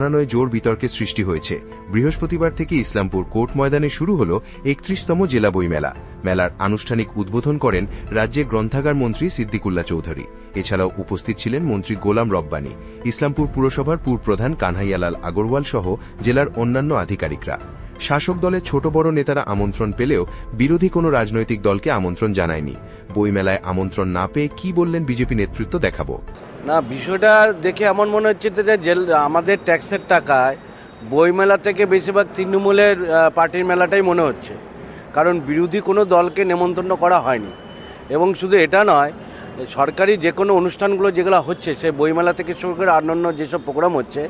জানানোয় জোর বিতর্কের সৃষ্টি হয়েছে। বৃহস্পতিবার থেকে ইসলামপুর কোর্ট ময়দানে শুরু হল একত্রিশতম জেলা বইমেলা মেলার আনুষ্ঠানিক উদ্বোধন করেন রাজ্যের গ্রন্থাগার মন্ত্রী সিদ্দিকুল্লা চৌধুরী। এছাড়াও উপস্থিত ছিলেন মন্ত্রী গোলাম রব্বানী। ইসলামপুর পুরসভার পুরপ্রধান কানহাইয়ালাল আগরওয়াল সহ জেলার অন্যান্য আধিকারিকরা। শাসক দলের ছোট বড় নেতারা আমন্ত্রণ পেলেও বিরোধী কোনো রাজনৈতিক দলকে আমন্ত্রণ জানায়নি। বইমেলায় আমন্ত্রণ না পেয়ে কি বললেন বিজেপি নেতৃত্ব দেখাবো। না, বিষয়টা দেখে এমন মনে হচ্ছে যে জেল, আমাদের ট্যাক্সের টাকায় বইমেলা থেকে বেশিরভাগ তৃণমূলের পার্টির মেলাটাই মনে হচ্ছে। কারণ বিরোধী কোনো দলকে নেমন্তন্ন করা হয়নি। এবং শুধু এটা নয়, সরকারি যে কোনো অনুষ্ঠানগুলো যেগুলো হচ্ছে, সে বইমেলা থেকে শুরু করে অন্যান্য যেসব প্রোগ্রাম হচ্ছে,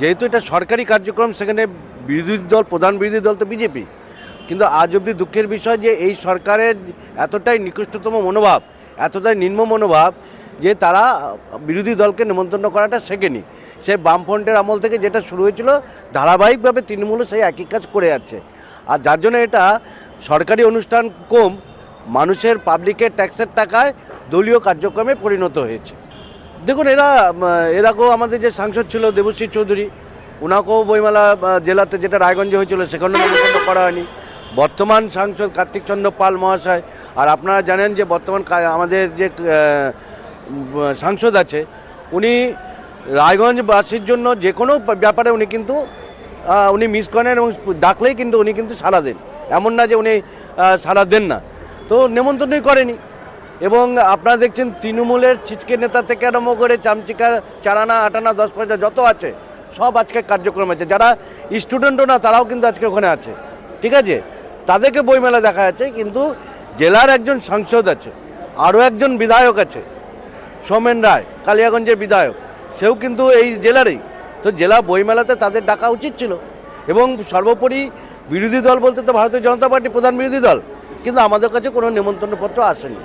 যেহেতু এটা সরকারি কার্যক্রম, সেখানে বিরোধী দল, প্রধান বিরোধী দল তো বিজেপি। কিন্তু আজ অবধি দুঃখের বিষয় যে, এই সরকারের এতটাই নিকৃষ্টতম মনোভাব, এতটাই নিম্ন মনোভাব যে তারা বিরোধী দলকে নেমন্তন্ন করাটা শেখেনি। সে বামফ্রন্টের আমল থেকে যেটা শুরু হয়েছিল, ধারাবাহিকভাবে তৃণমূলও সেই একই কাজ করে যাচ্ছে। আর যার জন্য এটা সরকারি অনুষ্ঠান কম, মানুষের পাবলিকের ট্যাক্সের টাকায় দলীয় কার্যক্রমে পরিণত হয়েছে। দেখুন, এরা, এরাকেও আমাদের যে সাংসদ ছিল দেবশ্রী চৌধুরী ওনাকেও বইমেলা জেলাতে যেটা রায়গঞ্জে হয়েছিল, সেখানেও নিমন্ত্রণ করা হয়নি। বর্তমান সাংসদ কার্তিক চন্দ্র পাল মহাশয়, আর আপনারা জানেন যে বর্তমান আমাদের যে সাংসদ আছে, উনি রায়গঞ্জবাসীর জন্য যে কোনো ব্যাপারে উনি কিন্তু উনি মিস করেন এবং ডাকলেই কিন্তু উনি কিন্তু সাড়া দেন। এমন না যে উনি সাড়া দেন না। তো নেমন্তন্নই করেনি। এবং আপনারা দেখছেন তৃণমূলের ছিচকে নেতা থেকে আরম্ভ করে চামচিকা, চারানা, আটানা, দশ পয়সা যত আছে, সব আজকে কার্যক্রম আছে। যারা স্টুডেন্টও না, তারাও কিন্তু আজকে ওখানে আছে। ঠিক আছে? তাদেরকে বইমেলা দেখা যাচ্ছে, কিন্তু জেলার একজন সাংসদ আছে, আরও একজন বিধায়ক আছে সোমেন রায়, কালিয়াগঞ্জের বিধায়ক। সেও কিন্তু এই জেলারই। তো জেলা বইমেলাতে তাদের ডাকা উচিত ছিল। এবং সর্বোপরি বিরোধী দল বলতে তো ভারতীয় জনতা পার্টি প্রধান বিরোধী দল। কিন্তু আমাদের কাছে কোনো নেমন্তন্নপত্র আসেনি।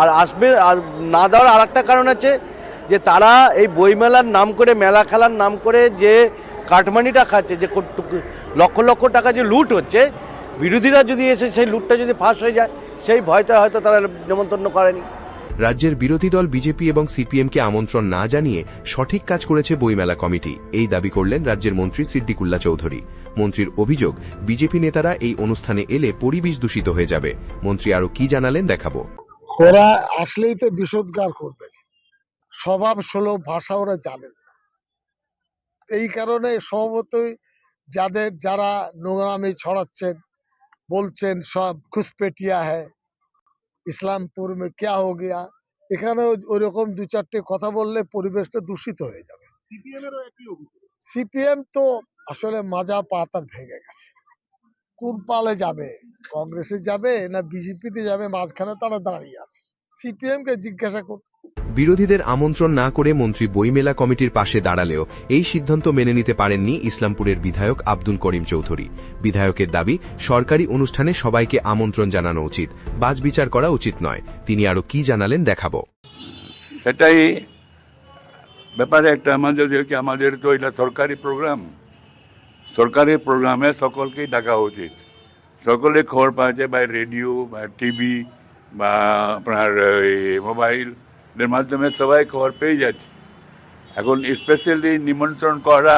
আর আসবে, আর না দেওয়ার আর একটা কারণ আছে যে তারা এই বইমেলার নাম করে, মেলা খেলার নাম করে যে কাটমানিটা খাচ্ছে যে লক্ষ লক্ষ টাকা যে লুট হচ্ছে, বিরোধীরা যদি এসে সেই লুটটা যদি ফাঁস হয়ে যায়, সেই ভয়তে হয়তো তারা নেমন্তন্ন করেনি। রাজ্যের বিরোধী দল বিজেপি এবং সিপিএমকে আমন্ত্রণ না জানিয়ে সঠিক কাজ করেছে বইমেলা কমিটি। এই দাবি করলেন রাজ্যের মন্ত্রী সিদ্দিকুল্লা চৌধুরী। মন্ত্রীর অভিযোগ, বিজেপি নেতারা এই অনুষ্ঠানে এলে পরিবেশ দূষিত হয়ে যাবে। মন্ত্রী আরও কি জানালেন দেখাবো। ওরা আসলেই তো বিষোদ্গার করবে। স্বভাব সুলভ ভাষা ওরা জানেন না। এই কারণে স্বভাবতই যাদের যারা নোংরামি ছড়াচ্ছেন, বলছেন সব ঘুসপেটিয়া হ্যায়। ইসলামপুর মে ক্যা হো গিয়া এখানে ওইরকম দু চারটে কথা বললে পরিবেশটা দূষিত হয়ে যাবে। সিপিএম তো আসলে মাজা পাতার ভেঙে গেছে। কোন পালে যাবে? কংগ্রেসে যাবে না বিজেপিতে যাবে? মাঝখানে তারা দাঁড়িয়ে আছে। সিপিএম কে জিজ্ঞাসা করুন। বিরোধীদের আমন্ত্রণ না করে মন্ত্রী বইমেলা কমিটির পাশে দাঁড়ালেও এই সিদ্ধান্ত মেনে নিতে পারেননি ইসলামপুরের বিধায়ক আব্দুল করিম চৌধুরী। বিধায়কের দাবি, সরকারি অনুষ্ঠানে সবাইকে আমন্ত্রণ জানানো উচিত, বাজ বিচার করা উচিত নয়। তিনি আরও কি জানালেন দেখাবো। সেটাই ব্যাপারে একটা আমাদের আমাদের তো এটা সরকারি প্রোগ্রাম। সরকারি প্রোগ্রামে সকলকেই ডাকা উচিত। সকলে খবর পাওয়া যায়, বা রেডিও, বা টিভি, বা আপনার এই মোবাইলের মাধ্যমে সবাই খবর পেয়ে যাচ্ছে এখন স্পেশালি নিমন্ত্রণ করা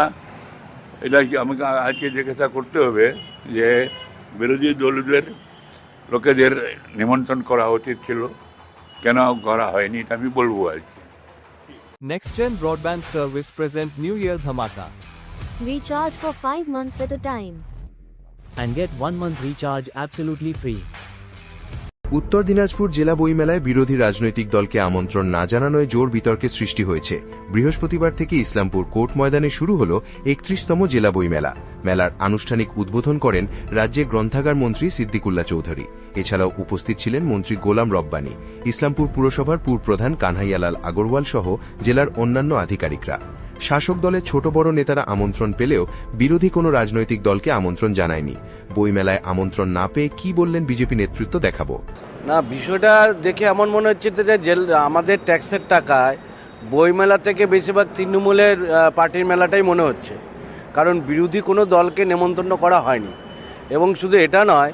এটা কি আমাকে আজকে জিজ্ঞাসা করতে হবে যে বিরোধী দলদের লোকেদের নিমন্ত্রণ করা উচিত ছিল কেন করা হয়নি এটা আমি বলবো আজকে NextGen Broadband Service present New Year Dhamaka Recharge for 5 months at a time. and get one month recharge absolutely free. উত্তর দিনাজপুর জেলা বইমেলায় বিরোধী রাজনৈতিক দলকে আমন্ত্রণ না জানানোয় জোর বিতর্কের সৃষ্টি হয়েছে। বৃহস্পতিবার থেকে ইসলামপুর কোর্ট ময়দানে শুরু হল একত্রিশতম জেলা বইমেলা। মেলার আনুষ্ঠানিক উদ্বোধন করেন রাজ্যের গ্রন্থাগার মন্ত্রী সিদ্দিকুল্লা চৌধুরী। এছাড়াও উপস্থিত ছিলেন মন্ত্রী গোলাম রব্বানী। ইসলামপুর পুরসভার পুরপ্রধান কানহাইয়ালাল আগরওয়াল সহ জেলার অন্যান্য আধিকারিকরা। শাসক দলের ছোট বড় নেতারা আমন্ত্রণ পেলেও বিরোধী কোনো রাজনৈতিক দলকে আমন্ত্রণ জানায়নি। বইমেলায় আমন্ত্রণ না পেয়ে কি বললেন বিজেপি নেতৃত্ব দেখাবো। না, বিষয়টা দেখে এমন মনে হচ্ছে যে আমাদের ট্যাক্সের টাকায় বইমেলা থেকে বেশিরভাগ তৃণমূলের পার্টির মেলাটাই মনে হচ্ছে। কারণ বিরোধী কোনো দলকে নেমন্তন্ন করা হয়নি। এবং শুধু এটা নয়,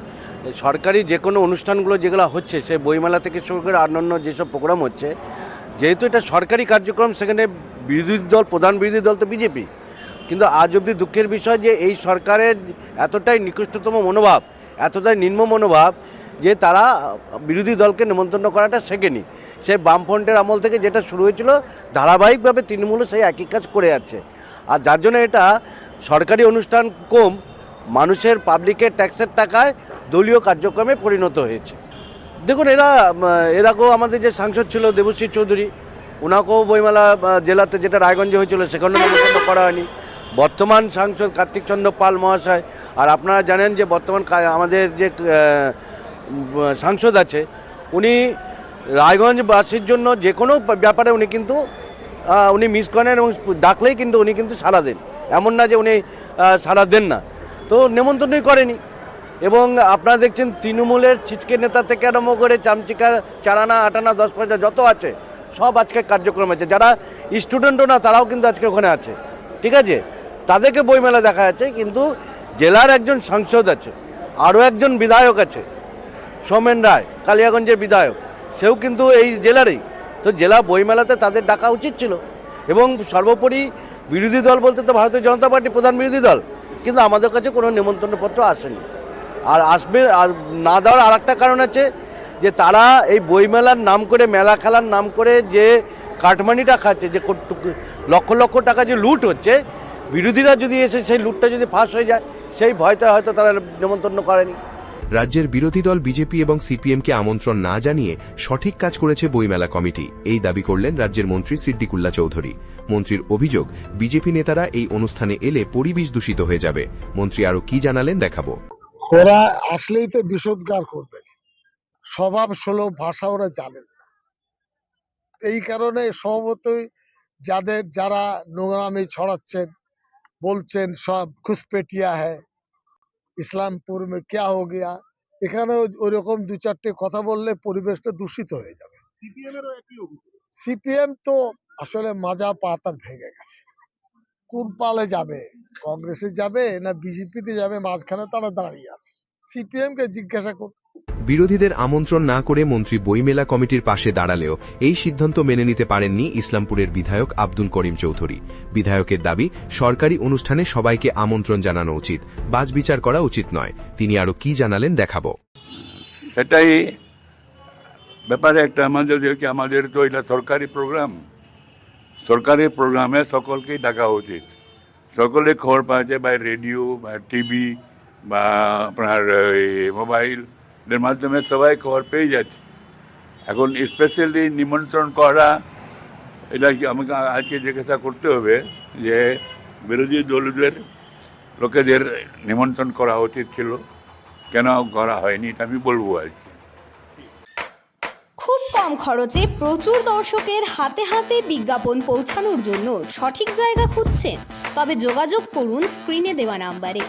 সরকারি যে কোনো অনুষ্ঠানগুলো যেগুলো হচ্ছে সে বইমেলা থেকে শুরু করে অন্যান্য যেসব প্রোগ্রাম হচ্ছে, যেহেতু এটা সরকারি কার্যক্রম, সেখানে বিরোধী দল, প্রধান বিরোধী দল তো বিজেপি। কিন্তু আজ অবধি দুঃখের বিষয় যে এই সরকারের এতটাই নিকৃষ্টতম মনোভাব, এতটাই নিম্ন মনোভাব যে তারা বিরোধী দলকে নিমন্ত্রণ করাটা শেখেনি। সে বামফ্রন্টের আমল থেকে যেটা শুরু হয়েছিল, ধারাবাহিকভাবে তৃণমূলও সেই একই কাজ করে যাচ্ছে। আর যার জন্য এটা সরকারি অনুষ্ঠান কম, মানুষের পাবলিকের ট্যাক্সের টাকায় দলীয় কার্যক্রমে পরিণত হয়েছে। দেখুন, এরা, এর আগেও আমাদের যে সাংসদ ছিল দেবশ্রী চৌধুরী ওনাকেও বইমেলা জেলাতে যেটা রায়গঞ্জে হয়েছিল সেখানেও নিমন্ত্রণ করা হয়নি। বর্তমান সাংসদ কার্তিক চন্দ্র পাল মহাশয়, আর আপনারা জানেন যে বর্তমান আমাদের যে সাংসদ আছে, উনি রায়গঞ্জবাসীর জন্য যে কোনো ব্যাপারে উনি কিন্তু উনি মিস করেন এবং ডাকলেই কিন্তু উনি কিন্তু সাড়া দেন। এমন না যে উনি সাড়া দেন না। তো নেমন্তন্নই করেনি। এবং আপনারা দেখছেন তৃণমূলের ছিচকে নেতা থেকে আরম্ভ করে চামচিকা, চারানা, আটানা দশ পয়সা যত আছে সব আজকে কার্যক্রম আছে। যারা স্টুডেন্টও না, তারাও কিন্তু আজকে ওখানে আছে। ঠিক আছে? তাদেরকে বইমেলা দেখা যাচ্ছে, কিন্তু জেলার একজন সাংসদ আছে, আরও একজন বিধায়ক আছে, সোমেন রায়, কালিয়াগঞ্জের বিধায়ক। সেও কিন্তু এই জেলারই। তো জেলা বইমেলাতে তাদের ডাকা উচিত ছিল। এবং সর্বোপরি বিরোধী দল বলতে তো ভারতীয় জনতা পার্টি প্রধান বিরোধী দল, কিন্তু আমাদের কাছে কোনো নিমন্ত্রণপত্র আসেনি। আর আসবে, আর না দেওয়ার আর একটা কারণ আছে যে তারা এই বইমেলার নাম করে মেলা খেলার নাম করে যে কাটমানিটা খাচ্ছে যে লক্ষ লক্ষ টাকা যে লুট হচ্ছে বিরোধীরা যদি এসে সেই লুটটা যদি ফাঁস হয়ে যায় সেই ভয়তে হয়তো তারা নিমন্ত্রণ করেনি। রাজ্যের বিরোধী দল বিজেপি এবং সিপিএমকে আমন্ত্রণ না জানিয়ে সঠিক কাজ করেছে বইমেলা কমিটি। এই দাবি করলেন রাজ্যের মন্ত্রী সিদ্দিকুল্লা চৌধুরী। মন্ত্রীর অভিযোগ বিজেপি নেতারা এই অনুষ্ঠানে এলে পরিবেশ দূষিত হয়ে যাবে। মন্ত্রী আরও কি জানালেন দেখাবো। ওরা আসলেই তো বিষোদ্গার করবে। স্বভাব সুলভ ভাষা ওরা জানেন না। এই কারণে স্বভাবতই যাদের যারা নোংরামি ছড়াচ্ছেন বলছেন সব ঘুসপেটিয়া হ্যায় ইসলামপুর মে ক্যা হো গিয়া এখানে ওইরকম দু চারটে কথা বললে পরিবেশটা দূষিত হয়ে যাবে। সিপিএম তো আসলে মাজা পাতা ভেঙে গেছে। কোন পালে যাবে? কংগ্রেসে যাবে না বিজেপিতে যাবে? মাঝখানে তারা দাঁড়িয়ে আছে। সিপিএম কে জিজ্ঞাসা করুন। বিরোধীদের আমন্ত্রণ না করে মন্ত্রী বইমেলা কমিটির পাশে দাঁড়ালেও এই সিদ্ধান্ত মেনে নিতে পারেননি ইসলামপুরের বিধায়ক আব্দুল করিম চৌধুরী। বিধায়কের দাবি, সরকারি অনুষ্ঠানে সবাইকে আমন্ত্রণ জানানো উচিত বাজ বিচার করা উচিত নয়। তিনি আরও কি জানালেন দেখাবো। সেটাই ব্যাপারে একটা আমাদের আমাদের তো এটা সরকারি প্রোগ্রাম। সরকারি প্রোগ্রামে সকলকেই ডাকা উচিত। সকলে খবর পাওয়া যায় বা রেডিও বা টিভি বা আপনার এই মোবাইলের মাধ্যমে সবাই খবর পেয়ে যাচ্ছে। এখন স্পেশালি নিমন্ত্রণ করা, এটা আমাকে আজকে জিজ্ঞাসা করতে হবে যে বিরোধী দলদের, লোকেদের নিমন্ত্রণ করা উচিত ছিল, কেন করা হয়নি এটা আমি বলব আর কি খুব কম খরচে প্রচুর দর্শকের হাতে হাতে বিজ্ঞাপন পৌঁছানোর জন্য সঠিক জায়গা খুঁজছেন। তবে যোগাযোগ করুন স্ক্রিনে দেওয়া নাম্বারে।